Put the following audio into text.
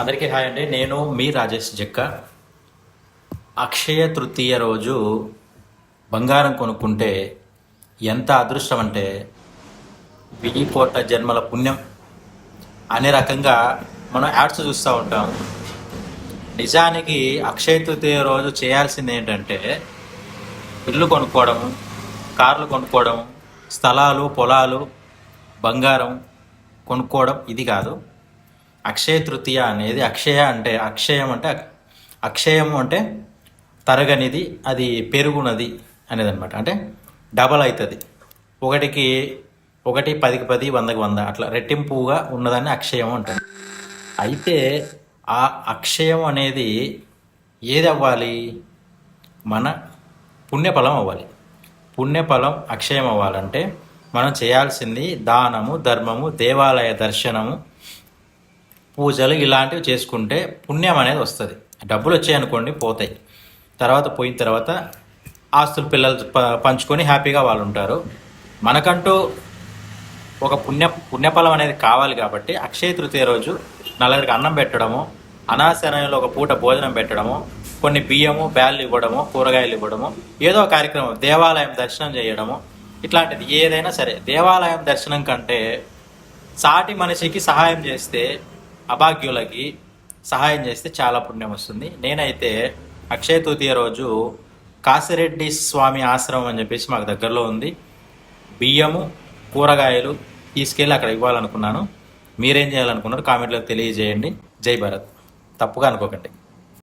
అందరికీ హాయ్ అండి. నేను మీ రాజేష్ జక్క. అక్షయ తృతీయ రోజు బంగారం కొనుక్కుంటే ఎంత అదృష్టం అంటే వెయ్యి కోట్ల జన్మల పుణ్యం అనే రకంగా మనం యాడ్స్ చూస్తూ ఉంటాం. నిజానికి అక్షయ తృతీయ రోజు చేయాల్సింది ఏంటంటే ఇల్లు కొనుక్కోవడం కార్లు కొనుక్కోవడం స్థలాలు పొలాలు బంగారం కొనుక్కోవడం ఇది కాదు. అక్షయ తృతీయ అనేది అక్షయ అంటే అక్షయం అంటే అక్షయం అంటే తరగనిది అది పెరుగునది అనేది అనమాట అంటే డబల్ అవుతుంది ఒకటికి ఒకటి పదికి పది వందకి వంద. అట్లా రెట్టింపుగా ఉన్నదాన్ని అక్షయం అంటారు. అయితే ఆ అక్షయం అనేది ఏది అవ్వాలి మన పుణ్యఫలం అవ్వాలి. పుణ్యఫలం అక్షయం అవ్వాలంటే మనం చేయాల్సింది దానము ధర్మము దేవాలయ దర్శనము పూజలు ఇలాంటివి చేసుకుంటే పుణ్యం అనేది వస్తుంది. డబ్బులు వచ్చాయి అనుకోండి పోతాయి. తర్వాత పోయిన తర్వాత ఆస్తులు పిల్లలు ప- పంచుకొని హ్యాపీగా వాళ్ళు ఉంటారు. మనకంటూ ఒక పుణ్య పుణ్యఫలం అనేది కావాలి కాబట్టి అక్షయ తృతీయ రోజు నలుగురికి అన్నం పెట్టడము అనాశనంలో ఒక పూట భోజనం పెట్టడము కొన్ని బియ్యము బ్యాళ్ళు ఇవ్వడము కూరగాయలు ఇవ్వడము ఏదో కార్యక్రమం దేవాలయం దర్శనం చేయడము ఇట్లాంటిది ఏదైనా సరే. దేవాలయం దర్శనం కంటే సాటి మనిషికి సహాయం చేస్తే అభాగ్యులకి సహాయం చేస్తే చాలా పుణ్యం వస్తుంది. నేనైతే అక్షయ తృతీయ రోజు కాసిరెడ్డి స్వామి ఆశ్రమం అని చెప్పేసి మాకు దగ్గరలో ఉంది. బియ్యము కూరగాయలు తీసుకెళ్ళి అక్కడ ఇవ్వాలనుకున్నాను. మీరేం చేయాలనుకున్నారు కామెంట్లో తెలియజేయండి. జై భారత్. తప్పుగా అనుకోకండి.